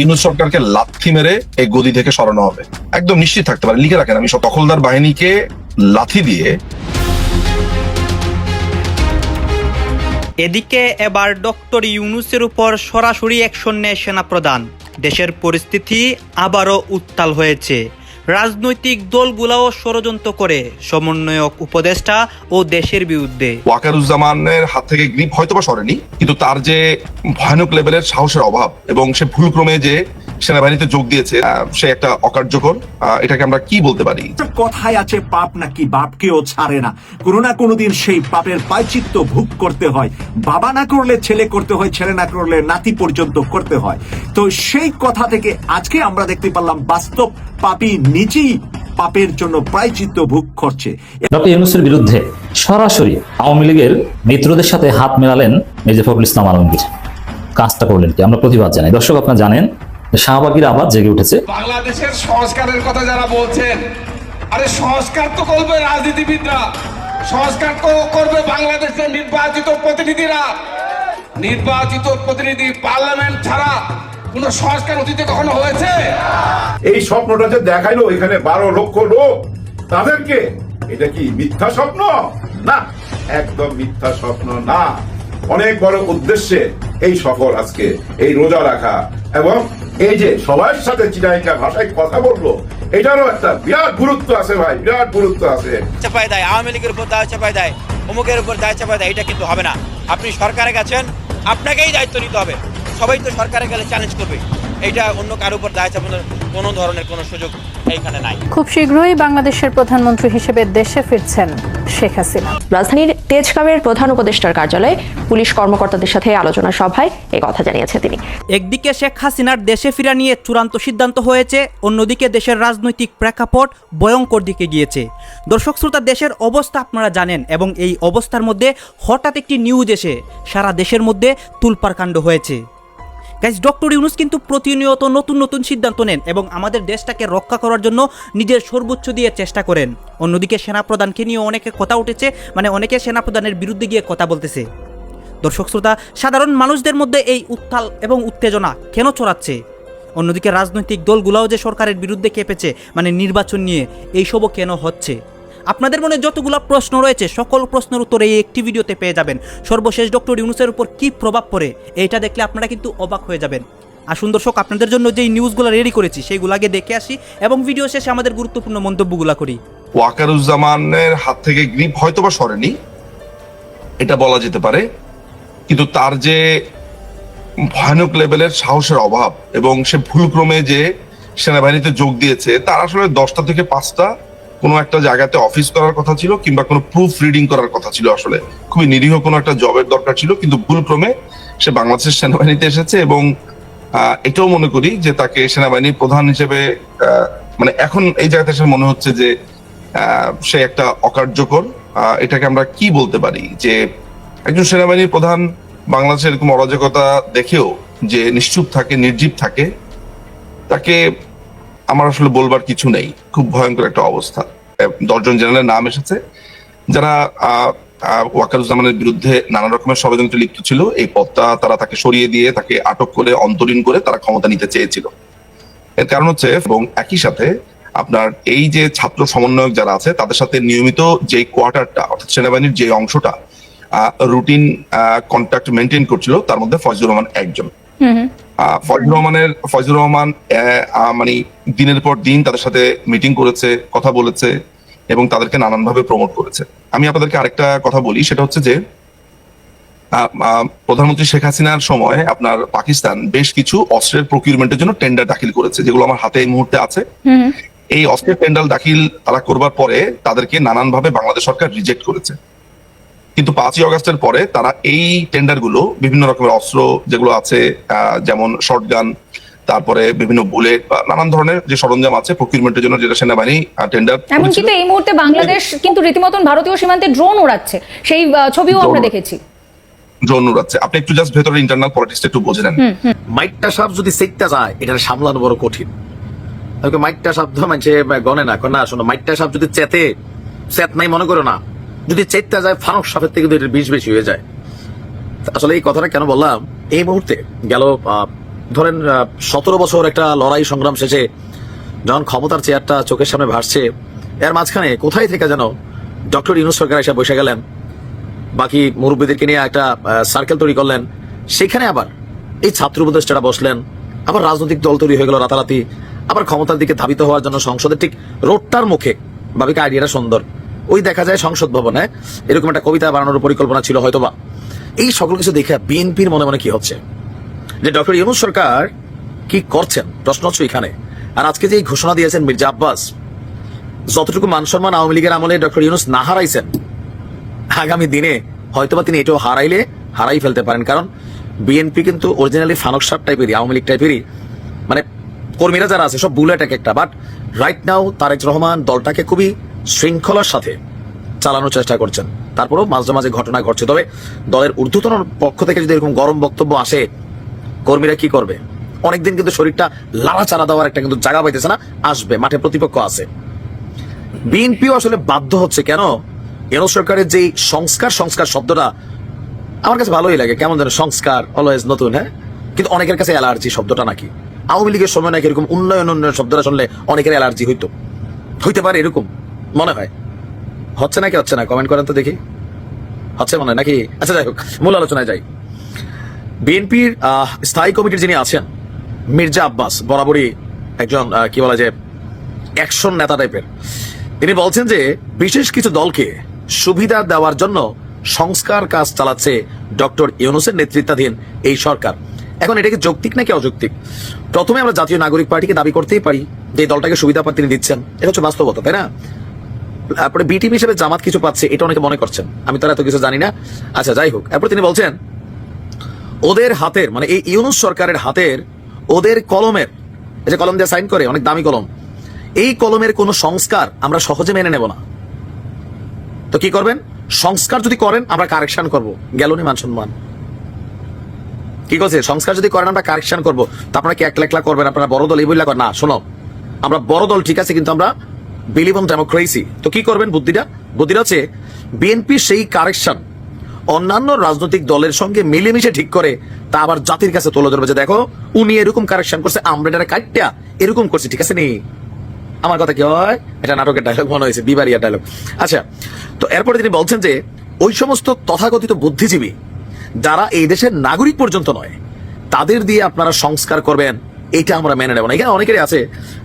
ইউনুস সরকারকে লাথি মেরে এই গদি থেকে সরানো হবে। একদম নিশ্চিত থাকতে পারে। লিখে রাখেন, আমি দখলদার বাহিনীকে লাথি দিয়ে এদিকে এবার ডক্টর ইউনুসের উপর সরাসরি অ্যাকশন নেয় সেনাপ্রধান। দেশের পরিস্থিতি আবারও উত্তাল হয়েছে। রাজনৈতিক দলগুলাও ষড়যন্ত্র করে। সমন্বয়ক, উপদেষ্টা ও দেশের বিরুদ্ধে। ওয়াকারুজ্জামানের হাত থেকে গ্রিপ হয়তো বা সরেনি, কিন্তু তার যে ভয়ানক লেভেলের সাহসের অভাব এবং সে ভুলক্রমে যে সেনাবাহিনীতে যোগ দিয়েছে সে একটা অকার্যকর এটাকে আমরা কি বলতে পারি? কথায় আছে পাপ নাকি বাপকেও ছাড়ে না। কোনো না কোনোদিন সেই পাপের পাইচিত্ত ভোগ করতে হয়। বাবা না করলে ছেলে করতে হয় ছেলে না করলে নাতি পর্যন্ত করতে হয়। তো সেই কথা থেকে আজকে আমরা দেখতে পারলাম বাস্তব পাপি নিজেই পাপের জন্য প্রায়চিত্ত ভোগ করছে। ডক্টর ইউনুসের বিরুদ্ধে সরাসরি আওয়ামী লীগের মিত্রদের সাথে হাত মেলালেন মির্জা ফখরুল ইসলাম আলমগীর। কাজটা করলেন কি? আমরা প্রতিবাদ জানাই। দর্শক আপনারা জানেন শাহবাগীর আবার জেগে উঠেছে। বাংলাদেশের সংস্কারের কথা যারা বলছেন আরে সংস্কার তো করবে রাজনীতিবিদরা সংস্কার তো করবে বাংলাদেশের নির্বাচিত প্রতিনিধিরা। নির্বাচিত প্রতিনিধি পার্লামেন্ট ছাড়া কোন সংস্কার অতীতে কখনো হয়েছে? এই স্বপ্নটা যে দেখাইলো এখানে বারো লক্ষ লোক তাদেরকে এটা কি মিথ্যা স্বপ্ন? না একদম মিথ্যা স্বপ্ন না। অনেক বড় উদ্দেশ্যে এই সফর আজকে এই রোজা রাখা এবং এই যে সবার সাথে চিনাইকা ভাষায় কথা বলল এটারও একটা বিরাট গুরুত্ব আছে ভাই বিরাট গুরুত্ব আছে। চাপায় দেয় আওয়ামী লীগের উপর দায় চাপায় দেয় অমুকের উপর দায় চাপায় দেয় এটা কিন্তু হবে না। আপনি সরকারে গেছেন আপনাকেই দায়িত্ব নিতে হবে। সবাই তো সরকারে গেলে চ্যালেঞ্জ করবে। এটা অন্য কারোর উপর দায় চাপানোর কোনো ধরনের কোনো সুযোগ এইখানে নাই। খুব শীঘ্রই বাংলাদেশের প্রধানমন্ত্রী হিসেবে দেশে ফিরছেন শেখ হাসিনা। রাজধানীর তেজগাঁওয়ের প্রধান উপদেষ্টার কার্যালয়ে পুলিশ কর্মকর্তাদের সাথে আলোচনা সভায় এই কথা জানিয়েছেন তিনি। একদিকে শেখ হাসিনার দেশে ফিরা নিয়ে চূড়ান্ত সিদ্ধান্ত হয়েছে, অন্যদিকে দেশের রাজনৈতিক প্রেক্ষাপট ভয়ঙ্কর দিকে গিয়েছে। দর্শক শ্রোতা, দেশের অবস্থা আপনারা জানেন এবং এই অবস্থার মধ্যে হঠাৎ একটি নিউজ এসে সারা দেশের মধ্যে তুলপার কাণ্ড হয়েছে। গাইজ ডক্টর ইউনুস কিন্তু প্রতিনিয়ত নতুন নতুন সিদ্ধান্ত নেন এবং আমাদের দেশটাকে রক্ষা করার জন্য নিজের সর্বোচ্চ দিয়ে চেষ্টা করেন। অন্যদিকে সেনাপ্রধানকে নিয়ে অনেকে কথা উঠেছে মানে অনেকে সেনাপ্রধানের বিরুদ্ধে গিয়ে কথা বলতেছে। দর্শক শ্রোতা, সাধারণ মানুষদের মধ্যে এই উত্তাল এবং উত্তেজনা কেন ছড়াচ্ছে? অন্যদিকে রাজনৈতিক দলগুলোও যে সরকারের বিরুদ্ধে কেঁপেছে মানে নির্বাচন নিয়ে, এইসবও কেন হচ্ছে? আপনাদের মনে যতগুলো প্রশ্ন রয়েছে, সকল প্রশ্নের উত্তর এই একটি ভিডিওতে পেয়ে যাবেন। সর্বশেষ ডক্টর ইউনুসের উপর কি প্রভাব পড়ে, এইটা দেখলে আপনারা কিন্তু অবাক হয়ে যাবেন। আসুন দর্শক, আপনাদের জন্য যেই নিউজগুলো রেডি করেছি, সেইগুলো আগে দেখে আসি এবং ভিডিও শেষে আমাদের গুরুত্বপূর্ণ মন্তব্যগুলো করি। ওয়াকারুজ্জামানের হাত থেকে গ্রিপ হয়তো বা সরেনি, এটা বলা যেতে পারে, কিন্তু তার যে ভয়ানক লেভেলের সাহসের অভাব এবং সে ভুলক্রমে যে সেনাবাহিনীতে যোগ দিয়েছে, তার আসলে দশটা থেকে পাঁচটা কোনো একটা জায়গাতে অফিস করার কথা ছিল কিংবা কোনো প্রুফ রিডিং করার কথা ছিল আসলে। খুবই নিরীহ কোনো একটা জবের দরকার ছিল, কিন্তু ভুলক্রমে সে বাংলাদেশের সেনাবাহিনীতে এসেছে এবং এটাও মনে করি যে তাকে সেনাবাহিনীর প্রধান হিসেবে মানে এখন এই জায়গাতে এসে মনে হচ্ছে যে সে একটা অকার্যকর এটাকে আমরা কি বলতে পারি? যে একজন সেনাবাহিনীর প্রধান বাংলাদেশের এরকম অরাজকতা দেখেও যে নিশ্চুপ থাকে, নির্জীব থাকে, তাকে আমার আসলে বলবার কিছু নেই। খুব ভয়ঙ্কর একটা অবস্থা। দশজন জেনারেলের নাম এসেছে, যারা ওয়াকারুজ্জামানের বিরুদ্ধে নানা রকমের ষড়যন্ত্রে লিপ্ত ছিল। এই পদটা তারা তাকে সরিয়ে দিয়ে, তাকে আটক করে, অন্তরীণ করে তারা ক্ষমতা নিতে চেয়েছিল। এর কারণ হচ্ছে, এবং একই সাথে আপনার এই যে ছাত্র সমন্বয়ক যারা আছে, তাদের সাথে নিয়মিত যে কোয়ার্টারটা, অর্থাৎ সেনাবাহিনীর যে অংশটা রুটিন কন্ট্যাক্ট মেনটেন করছিল তার মধ্যে ফজলুর রহমান একজন। ফজলুর রহমানের ফজলুর রহমান মানে দিনের পর দিন তাদের সাথে মিটিং করেছে কথা বলেছে এবং তাদেরকে নানানভাবে প্রমোট করেছে। আমি আপনাদেরকে আরেকটা কথা বলি সেটা হচ্ছে যে প্রধানমন্ত্রী শেখ হাসিনার সময় আপনার পাকিস্তান বেশ কিছু অস্ত্রের প্রকিউরমেন্টের জন্য টেন্ডার দাখিল করেছে যেগুলো আমার হাতে এই মুহূর্তে আছে। এই অস্ত্রের টেন্ডার দাখিল তারা করবার পরে তাদেরকে নানানভাবে বাংলাদেশ সরকার রিজেক্ট করেছে। কিন্তু পাঁচই অগস্টের পরে তারা এই টেন্ডারগুলো বিভিন্ন রকমের অস্ত্র যেগুলো আছে যেমন শর্টগান তারপরে বিভিন্ন বুলেট বা নানান ধরনের যে সরঞ্জাম আছে প্রকিউরমেন্টের জন্য যেটা সেনাবাহিনী টেন্ডার এমনকি তো এই মুহূর্তে বাংলাদেশ কিন্তু রীতিমতন ভারতীয় সীমান্তে ড্রোন ওড়াচ্ছে সেই ছবিও আমরা দেখেছি। ড্রোন উড়াচ্ছে। আপনি একটু জাস্ট ভেতরের ইন্টারনাল পলিটিক্স একটু বুঝে নেন। মাইকটা সাপ যদি সেটটা যায় এটা সামলানো বড় কঠিন। মাইকটা সাপ তো মানছে গনে না? না শোনো মাইকটা সাপ যদি চেতে চেত নাই মনে করো না। যদি চেতটা যায় ফানুক সাপের থেকে কিন্তু বিষ বেশি হয়ে যায়। আসলে এই কথাটা কেন বললাম? এই মুহূর্তে গেল ধরেন সতেরো বছর একটা লড়াই সংগ্রাম শেষে যখন ক্ষমতার চেয়ারটা চোখের সামনে ভাসছে, এর মাঝখানে কোথায় থেকে যেন ডক্টর ইউনুস সরকার এসে বসে গেলেন, বাকি মুরব্বীদেরকে নিয়ে একটা সার্কেল তৈরি করলেন, সেখানে আবার এই ছাত্র উপদেষ্টারা বসলেন, আবার রাজনৈতিক দল তৈরি হয়ে গেল রাতারাতি, আবার ক্ষমতার দিকে ধাবিত হওয়ার জন্য সংসদের ঠিক রোডটার মুখে ভাবিকে আইডিয়াটা সুন্দর। ওই দেখা যায় সংসদ ভবনে, এরকম একটা কবিতা বানানোর পরিকল্পনা ছিল হয়তোবা। এই সকল কিছু দেখে বিএনপির মনে মনে কি হচ্ছে? যে ডক্টর ইউনুস সরকার কি করছেন? প্রশ্ন হচ্ছে এখানে আর আজকে যে ঘোষণা দিয়েছেন মির্জা আব্বাস, যতটুকু মান সম্মান আওয়ামী লীগের আমলে ডক্টর ইউনুস না হারাইছেন, আগামী দিনে হয়তোবা তিনি এটাও হারাইলে, হারাই ফেলতে পারেন। কারণ বিএনপি কিন্তু অরিজিনালি ফানক সাপ টাইপেরই আওয়ামী লীগ টাইপেরই মানে কর্মীরা যারা আছে, সব বুলেট এক একটা। But right now Tarek Rahman দলটাকে খুবই শৃঙ্খলার সাথে চালানোর চেষ্টা করছেন। তারপরেও মাঝে মাঝে ঘটনা ঘটছে। তবে দলের ঊর্ধ্বতন পক্ষ থেকে যদি এরকম গরম বক্তব্য আসে, কর্মীরা কি করবে? অনেকদিন কিন্তু শরীরটা লাড়াচাড়া দেওয়ার একটা কিন্তু জায়গা পাইতেছে না, আসবে, মাঠে প্রতিপক্ষ আছে। বিএনপিও আসলে বাধ্য হচ্ছে কেন? এন সরকারের যে সংস্কার সংস্কার শব্দটা আমার কাছে ভালোই লাগে। কেমন যেন সংস্কার অলওয়েজ নতুন হ্যাঁ? কিন্তু অনেকের কাছে অ্যালার্জি শব্দটা নাকি? আওয়ামী লীগের সময় নাকি এরকম উন্নয়ন উন্নয়ন শব্দটা শুনলে অনেকের অ্যালার্জি হইতো। হইতে পারে এরকম। মনে হয়। হচ্ছে নাকি, হচ্ছে না? কমেন্ট করেন তো দেখি। হচ্ছে মনে হয় নাকি? আচ্ছা যাই হোক, মূল আলোচনায় যাই। বিএনপির স্থায়ী কমিটির যিনি আছেন, মির্জা আব্বাস, বরাবরই একজন কি বলা যায় অ্যাকশন নেতা টাইপের তিনি বলছেন যে, বিশেষ কিছু দলকে সুবিধা দেওয়ার জন্য সংস্কার কাজ চালাচ্ছে ডক্টর ইউনুসের নেতৃত্বাধীন এই সরকার। এখন এটা কি যৌক্তিক নাকি অযৌক্তিক? প্রথমে আমরা জাতীয় নাগরিক পার্টিকে দাবি করতেই পারি যে দলটাকে সুবিধা তিনি দিচ্ছেন। এটা হচ্ছে বাস্তবতা, তাই না? তারপরে বিটিভি হিসেবে জামাত কিছু পাচ্ছে, এটা অনেকে মনে করছেন। আমি তারা এত কিছু জানি না। আচ্ছা যাই হোক, এরপর তিনি বলছেন, ওদের হাতের মানে এই ইউনুস সরকারের হাতের, ওদের কলমের, এই যে কলম দিয়ে সাইন করে, অনেক দামি কলম, এই কলমের কোনো সংস্কার আমরা সহজে মেনে নেব না। তো কি করবেন? সংস্কার যদি করেন, আমরা কারেকশন করব। গেল নি মান সম্মান? কি করছে? সংস্কার যদি করেন, আমরা কারেকশন করব। তা আপনারা কি একলা একলা করবেন? আপনারা বড় দল, এই বললা না, শোনো। আমরা বড় দল ঠিক আছে, কিন্তু আমরা বিলিভ অন ডেমোক্রেসি তো কি করবেন বুদ্ধিটা বুদ্ধিটা হচ্ছে বিএনপি সেই কারেকশন অন্যান্য রাজনৈতিক দলের সঙ্গে মিলেমিশে ঠিক করে, তা আবার জাতির কাছে তুলে ধরবে যে দেখো, উনি এরকম কারেকশন করছে, আমরা কাটটা, এরকম করছি, ঠিক আছে নি? আমার কথা কি হয়? এটা নাটকের ডায়লগ মনে হয়েছে, বিবারিয়া ডায়লগ আচ্ছা তো এরপরে তিনি বলছেন যে, ওই সমস্ত তথাকথিত বুদ্ধিজীবী যারা এই দেশের নাগরিক পর্যন্ত নয়, তাদের দিয়ে আপনারা সংস্কার করবেন। এটা আমরা মেনে নেব না। এখানে অনেকেরই আছে,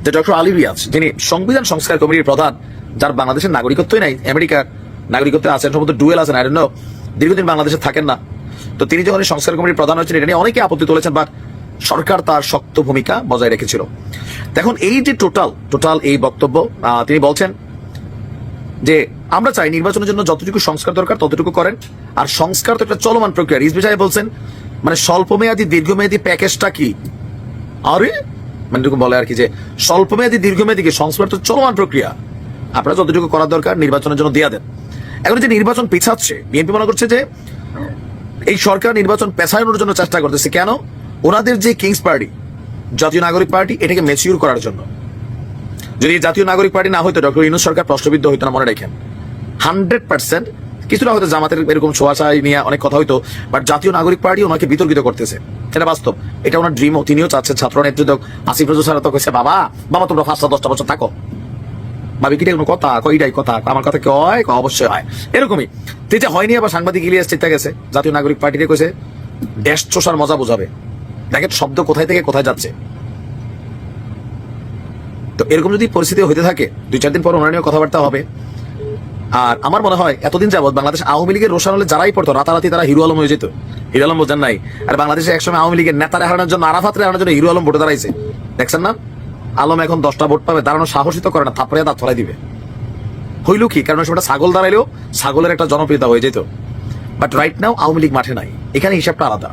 যে ডক্টর আলী রিয়াজ, যিনি সংবিধান সংস্কার কমিটির প্রধান, যার বাংলাদেশের নাগরিকত্বই নাই আমেরিকার নাগরিকত্ব আছেন, সম্ভবত ডুয়েল আছেন আই নো দীর্ঘদিন বাংলাদেশে থাকেন না। তো তিনি যখন সংস্কার কমিটির প্রধান হচ্ছেন এটা নিয়ে অনেকে আপত্তি তুলেছেন বাট সরকার তার শক্ত ভূমিকা বজায় রেখেছিল। দেখুন, এই যে টোটাল টোটাল এই বক্তব্য তিনি বলছেন যে, আমরা চাই নির্বাচনের জন্য যতটুকু সংস্কার দরকার, ততটুকু করেন। আর সংস্কার তো একটা চলমান প্রক্রিয়া। রিজবি সাহেব বলছেন মানে স্বল্পমেয়াদী, দীর্ঘমেয়াদী প্যাকেজটা কি? আরে? মানে এরকম বলে আর কি যে স্বল্পমেয়াদী, দীর্ঘমেয়াদী সংস্কার তো চলমান প্রক্রিয়া? আপনারা যতটুকু করার দরকার নির্বাচনের জন্য দিয়ে দেন। এখন যে নির্বাচন পিছাচ্ছে, বিএনপি মনে করছে যে এই সরকার নির্বাচন পেছানোর জন্য চেষ্টা করতেছে। কেন? ওনাদের যে কিংস পার্টি জাতীয় নাগরিক পার্টি, এটাকে মেচিউর করার জন্য। যদি জাতীয় নাগরিক পার্টি না হইতো, ডক্টর ইউনুস সরকার প্রশ্নবিদ্ধ হইতো না মনে রাখেন। হান্ড্রেড পার্সেন্ট কিছুটা হয়তো জামাতের এরকম ছোঁয়াছাই নিয়ে অনেক কথা হইতো বাট জাতীয় নাগরিক পার্টি ওনাকে বিতর্কিত করতেছে। এটা বাস্তব। এটা ওনার ড্রিমও তিনিও চাচ্ছেন ছাত্র নেতৃত্ব আসিফ নজরুল স্যার তো কইছে, বাবা বাবা, তোমরা পাঁচটা দশটা বছর থাকো। ভাবি, কি কোনো কথা? কইটাই কথা? আমার কথা কয়, অবশ্যই হয়। এরকমই। হয়নি আবার সাংবাদিক ইলিয়াস গেছে। জাতীয় নাগরিক দেশ চোষার মজা বোঝাবে। দেখেন, শব্দ কোথায় থেকে কোথায় যাচ্ছে। তো এরকম যদি পরিস্থিতি হইতে থাকে, দুই, চার দিন পর ওনার নিয়ে কথাবার্তা হবে। আর আমার মনে হয় এতদিন যাবৎ বাংলাদেশ আওয়ামী লীগের রোশন হলে যারাই পড়তো, রাতারাতি তারা হিরো আলম হয়ে যেত। হিরো আলম বোঝেন নাই। আর বাংলাদেশে একসময় আওয়ামী লীগের নেতারা হারানোর জন্য আরাফাত হারানোর জন্য হিরো আলম ভোটে দাঁড়াইছে। দেখছেন না? আলম এখন দশটা ভোট পাবে, দাঁড়ানো সাহসিত করে না, থাপড়ে দাঁত ফলাই দিবে। হইল কি? কারণ সেটা ছাগল দাঁড়াইলেও ছাগলের একটা জনপ্রিয়তা হয়ে যেত। But right now Awami League মাঠে নাই। এখানে হিসাবটা আলাদা।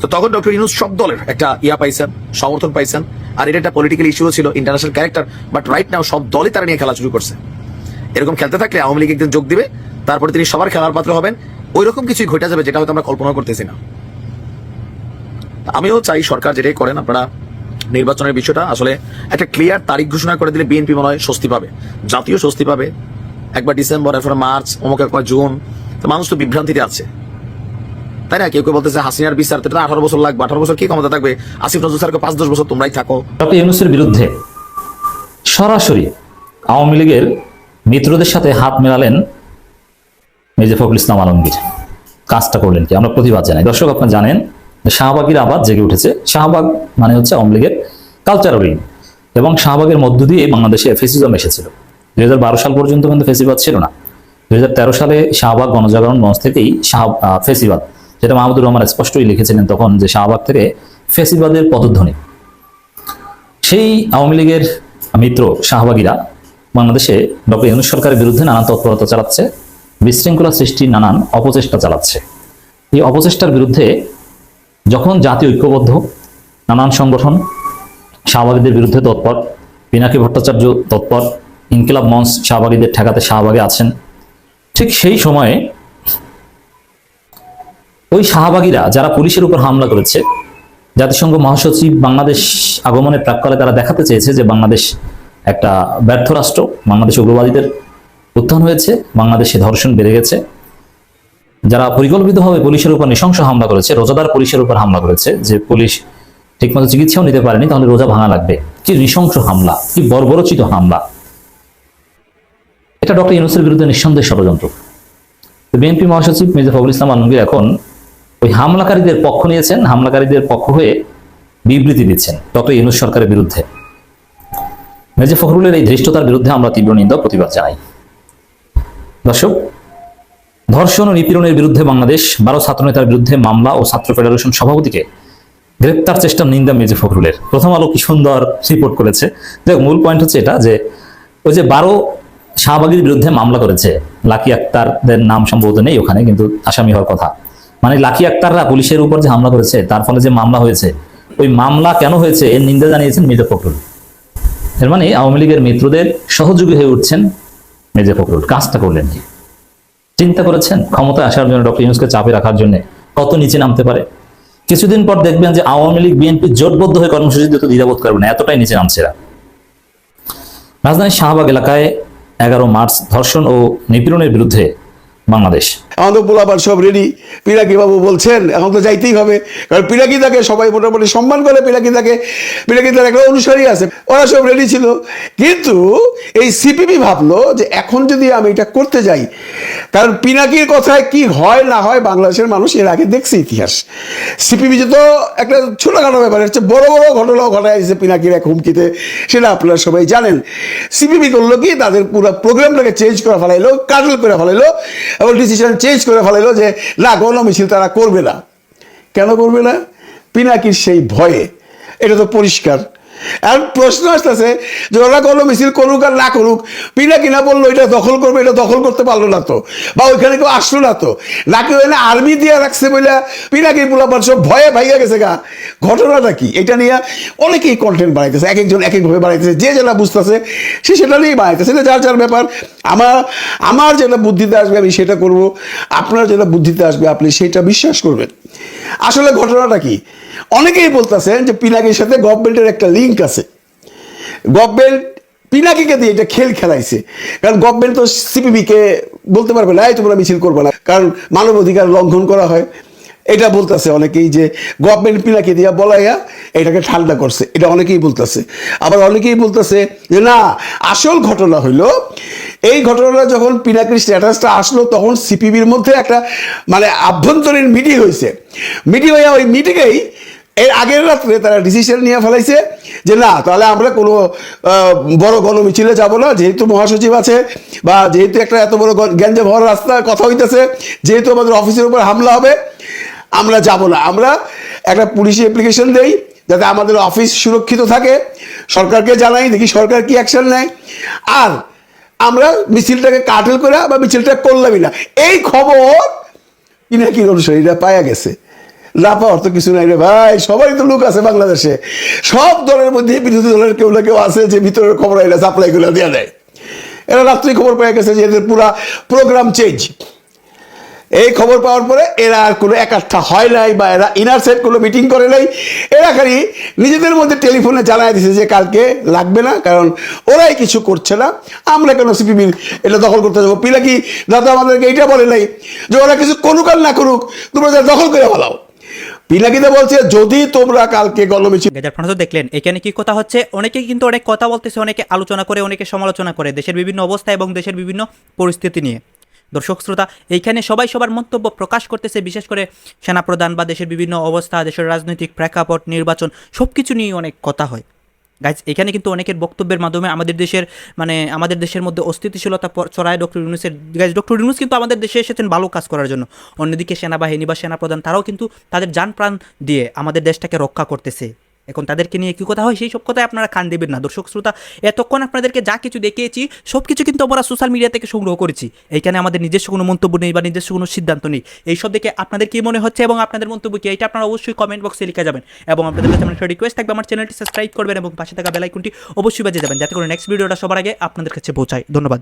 তো তখন ডক্টর ইউনুস সব দলের একটা ইয়া পাইছেন, সমর্থন পাইছেন। আর এটা একটা পলিটিক্যাল ইস্যু ছিল international character but right now সব দলই তারা নিয়ে খেলা শুরু করছে। এরকম খেলতে থাকলে আওয়ামী লীগ একদিন যোগ দিবে, তারপরে তিনি সবার খেলার পাত্র হবেন। ওই রকম কিছুই ঘটে যাবে যেটা হয়তো আমরা কল্পনা করতেছি না। আমিও চাই সরকার যেটাই করেন, আপনারা নির্বাচনের বিষয়টা আসলে একটা ক্লিয়ার তারিখ ঘোষণা করে দিলে বিএনপি মনে হয় স্বস্তি পাবে। জাতীয় স্বস্তি পাবে। একবার ডিসেম্বর, এরপরে মার্চ, অমুক একবার জুন, তো মানুষ তো বিভ্রান্তিতে আছে। তাই না? কেউ কেউ বলতেছে হাসিনার বিচার, তো আঠারো বছর লাগবে। আঠারো বছর কি ক্ষমতা থাকবে? আসিফ নজরুল স্যারকে পাঁচ দশ বছর তোমরাই থাকো। ইউনুসের বিরুদ্ধে সরাসরি আওয়ামী লীগের মিত্রদের সাথে হাত মেলালেন মির্জা ফখরুল ইসলাম আলমগীর। কাজটা করলেন কি? আমরা প্রতিবাদ জানাই। দর্শক, আপনারা জানেন শাহবাগের আবাদ জেগে উঠেছে। শাহবাগ মানে হচ্ছে আওয়ামী লীগের কালচারাল উইং এবং শাহবাগের মধ্য দিয়ে বাংলাদেশে ফেসিজম এসেছিল। দুই হাজার বারো সাল পর্যন্ত কিন্তু ফেসিবাদ ছিল না। দুই হাজার তেরো সালে শাহবাগ গণজাগরণ মঞ্চ থেকেই শাহ ফেসিবাদ। যেটা মাহমুদুর রহমান স্পষ্টই লিখেছিলেন তখন যে শাহবাগ থেকে ফেসিবাদের পদধ্বনি। সেই আওয়ামী লীগের মিত্র শাহবাগীরা বাংলাদেশে ডক্টর ইউনুস সরকারের বিরুদ্ধে নানান তৎপরতা চালাচ্ছে, বিশৃঙ্খলা সৃষ্টির নানান অপচেষ্টা চালাচ্ছে। এই অপচেষ্টার বিরুদ্ধে যখন জাতি ঐক্যবদ্ধ, নানান সংগঠন, শাহবাগীদের বিরুদ্ধে তৎপর, পিনাকি ভট্টাচার্য তৎপর, ইনকিলাব মঞ্চ শাহবাগীদের ঠেকাতে শাহবাগে আছেন, ঠিক সেই সময়ে ওই শাহবাগীরা যারা পুলিশের উপর হামলা করেছে, জাতিসংঘ মহাসচিব বাংলাদেশ আগমনের প্রাককালে তারা দেখাতে চেয়েছে যে বাংলাদেশ একটা ব্যর্থ রাষ্ট্র, বাংলাদেশ উগ্রবাদীদের উত্থান হয়েছে, বাংলাদেশে ধর্ষণ বেড়ে গেছে। যারা পরিকল্পিতভাবে পুলিশের উপর নৃশংস হামলা করেছে, রোজাদার পুলিশের উপর হামলা করেছে, যে পুলিশ ঠিকমতো চিকিৎসাও নিতে পারেনি, তাহলে রোজা ভাঙা লাগবে। কি নৃশংস হামলা, কি বর্বরচিত হামলা। এটা ডক্টর ইউনুসের বিরুদ্ধে নিঃসন্দেহ ষড়যন্ত্র। বিএনপি মহাসচিব মির্জা ফখরুল ইসলাম আলমগীর এখন ওই হামলাকারীদের পক্ষ নিয়েছেন, হামলাকারীদের পক্ষ হয়ে বিবৃতি দিচ্ছেন ডক্টর ইউনুস সরকারের বিরুদ্ধে। মির্জা ফখরুলের এই ধৃষ্টতার বিরুদ্ধে আমরা তীব্র নিন্দা প্রতিবাদ জানাই। দর্শক, ধর্ষণ ও নিপীড়নের বিরুদ্ধে বাংলাদেশ, বারো ছাত্রনেতার বিরুদ্ধে মামলা ও ছাত্র ফেডারেশন সভাপতিকে গ্রেপ্তার চেষ্টার নিন্দা মির্জা ফখরুলের। প্রথম আলো কি সুন্দর রিপোর্ট করেছে। দেখ, মূল পয়েন্ট হচ্ছে এটা যে, ওই যে বারো শাহবাগীর বিরুদ্ধে মামলা করেছে, লাকি আক্তারদের নাম সম্ভবত নেই ওখানে, কিন্তু আসামি হওয়ার কথা। মানে লাকি আক্তাররা পুলিশের উপর যে হামলা করেছে, তার ফলে যে মামলা হয়েছে, ওই মামলা কেন হয়েছে এর নিন্দা জানিয়েছেন মির্জা ফখরুল। এর মানে আওয়ামী লীগের মিত্রদের সহযোগী হয়ে উঠছেন মির্জা ফখরুল। কাজটা করলেন কি? চিন্তা করেছেন? ক্ষমতায় আসার জন্য ডক্টর ইউনুসকে চাপে রাখার জন্য কত নিচে নামতে পারে? কিছুদিন পর দেখবেন যে আওয়ামী লীগ, বিএনপি জোটবদ্ধ হয়ে কর্মসূচি দিতে দ্বিধাবোধ করবে না, এতটাই নিচে নামছে এরা। রাজধানীর শাহবাগ এলাকায় এগারো মার্চ ধর্ষণ ও নিপীড়নের বিরুদ্ধে বাংলাদেশ। এখন আমাদের পোলাপার সব রেডি পিনাকি বাবু বলছেন, এখন তো যাইতেই হবে। কারণ পিনাকি তাকে সবাই মোটামুটি সম্মান করে পিনাকি তাকে পিনাকি তার একটা অনুসারী আছে, ওরা সব রেডি ছিল। কিন্তু এই সিপিবি ভাবলো যে এখন যদি আমি এটা করতে যাই, কারণ পিনাকির কথায় কি হয় না হয় বাংলাদেশের মানুষ এর আগে দেখছে ইতিহাস। সিপিবি যে তো একটা ছোটখাটো ব্যাপার হচ্ছে বড় বড় ঘটনাও ঘটাইছে পিনাকির এক হুমকিতে, সেটা আপনারা সবাই জানেন। সিপিবি করল কি, তাদের পুরো প্রোগ্রামটাকে চেঞ্জ করে ফেলাইলো কাটল করে ফেলাইলো। এবং ডিসিশন চেঞ্জ করে ফেলাইলো যে, না, গণমিছিল তারা করবে না। কেন করবে না? পিনাকির সেই ভয়ে। এটা তো পরিষ্কার। এখন প্রশ্ন আসতেছে যে ওরা কোনো মিছিল করুক আর না করুক পিনাকি না বলল এটা দখল করবে, এটা দখল করতে পারল না তো, বা ওইখানে কেউ আসলো না তো। নাকি ওখানে আর্মি দিয়ে রাখছে বলে পিনাকি পোলাপার সব ভয়ে ভাইয়া গেছে গা? ঘটনাটা কি? এটা নিয়ে অনেকেই কন্টেন্ট বানাইতেছে, এক একজন এক একভাবে বানাইতেছে, যে যেটা বুঝতেছে সে সেটা নিয়েই বানাইতেছে। এটা যার যার ব্যাপার, আমার আমার যেটা বুদ্ধিতে আসবে আমি সেটা করব, আপনার যেটা বুদ্ধিতে আসবে আপনি সেটা বিশ্বাস করবেন। আসলে ঘটনাটা কি? অনেকেই বলতেছেন যে পিনাকির সাথে গভর্নমেন্টের একটা লিঙ্ক আছে। গভর্নমেন্ট পিনাকিকে দিয়ে এটা খেল খেলাইছে। কারণ গভর্নমেন্ট তো সিপিবিকে বলতে পারবে না তোমরা মিছিল করবে না। কারণ মানব অধিকার লঙ্ঘন করা হয়। এটা বলতেছে অনেকেই যে গভর্নমেন্ট পিনাকি দিয়া বলাইয়া এটাকে ঠান্ডা করছে। এটা অনেকেই বলতেছে। আবার অনেকেই বলতেছে যে, না, আসল ঘটনা হইল, এই ঘটনাটা যখন পিনাকির স্ট্যাটাসটা আসলো, তখন সিপিবির মধ্যে একটা মানে আভ্যন্তরীণ মিটিং হয়েছে মিটিং হয়ে ওই মিটিংয়েই এর আগের রাত্রে তারা ডিসিশন নিয়ে ফেলাইছে যে, না, তাহলে আমরা কোনো বড় গণমিছিলে যাব না। যেহেতু মহাসচিব আছে বা যেহেতু একটা এত বড় গ্যাঞ্জে ভর রাস্তা কথা হইতেছে, যেহেতু আমাদের অফিসের উপর হামলা হবে আমরা যাব না। আমরা একটা পুলিশে অ্যাপ্লিকেশন দেই যাতে আমাদের অফিস সুরক্ষিত থাকে। সরকারকে জানাই, দেখি সরকার কি অ্যাকশন নেয়। আর আমরা মিছিলটাকে কাটেল করে বা মিছিলটা করলামই না। এই খবর পিনাকি অনুসারীরা পাওয়া গেছে। না পাওয়ার তো কিছু নাই রে ভাই সবাই তো লোক আছে বাংলাদেশে। সব দলের মধ্যে বিরোধী দলের কেউ না কেউ আছে যে ভিতরের খবর এরা সাপ্লাই করে দেওয়া দেয়। এরা রাত্রি খবর পেয়ে গেছে যে এদের পুরা প্রোগ্রাম চেঞ্জ এই খবর পাওয়ার পরে এরা আর কোনো একাত্তা হয় নাই বা এরা ইনার সেট কোনো মিটিং করে নাই। এরা খালি নিজেদের মধ্যে টেলিফোনে জানাই দিছে যে কালকে লাগবে না, কারণ ওরাই কিছু করছে না। আমরা কেন সিপিবির এটা দখল করতে যাব? পিলাকি দাদা আমাদেরকে এইটা বলে নাই যে ওরা কিছু করুক আর না করুক, তোমরা যা দখল করে ফেলাও। পিনাকিতে বলছে, যদি তোমরা কালকে গণমিছিল গেজার তো দেখলেন, এখানে কি কথা হচ্ছে? অনেকে কিন্তু অনেক কথা বলতেছে, অনেকে আলোচনা করে, অনেকে সমালোচনা করে দেশের বিভিন্ন অবস্থা এবং দেশের বিভিন্ন পরিস্থিতি নিয়ে। দর্শক শ্রোতা, এইখানে সবাই সবার মন্তব্য প্রকাশ করতেছে, বিশেষ করে সেনাপ্রধান বা দেশের বিভিন্ন অবস্থা, দেশের রাজনৈতিক প্রেক্ষাপট, নির্বাচন সব কিছু নিয়ে অনেক কথা হয়। গাইজ এখানে কিন্তু অনেকের বক্তব্যের মাধ্যমে আমাদের দেশের মানে আমাদের দেশের মধ্যে অস্থিতিশীলতা ছড়ায় ডক্টর ইউনুসের গাইজ ডক্টর ইউনুস কিন্তু আমাদের দেশে এসেছেন ভালো কাজ করার জন্য। অন্যদিকে সেনাবাহিনী বা সেনাপ্রধান, তারাও কিন্তু তাদের যান প্রাণ দিয়ে আমাদের দেশটাকে রক্ষা করতেছে। এখন তাদেরকে নিয়ে কি কথা হয়? সেই সব কথায় আপনারা কান দেবেন না। দর্শক শ্রোতা, এতক্ষণ আপনাদেরকে যা কিছু দেখিয়েছি সব কিছু কিন্তু আমরা সোশ্যাল মিডিয়া থেকে সংগ্রহ করেছি। এইখানে আমাদের নিজস্ব কোনো মন্তব্য নেই বা নিজস্ব কোনো সিদ্ধান্ত নেই। এইসব দেখে আপনাদের কি মনে হচ্ছে এবং আপনাদের মন্তব্য কি? এটা আপনারা অবশ্যই কমেন্ট বক্সে লিখে যাবেন এবং আপনাদের কাছে আমার রিকোয়েস্ট থাকবে, আমার চ্যানেলটি সাবস্ক্রাইব করবেন এবং পাশে থাকা বেলাইকনটি অবশ্যই বাজে যাবেন, যাতে করে নেক্সট ভিডিওটা সবার আগে আপনাদের কাছে পৌঁছায়। ধন্যবাদ।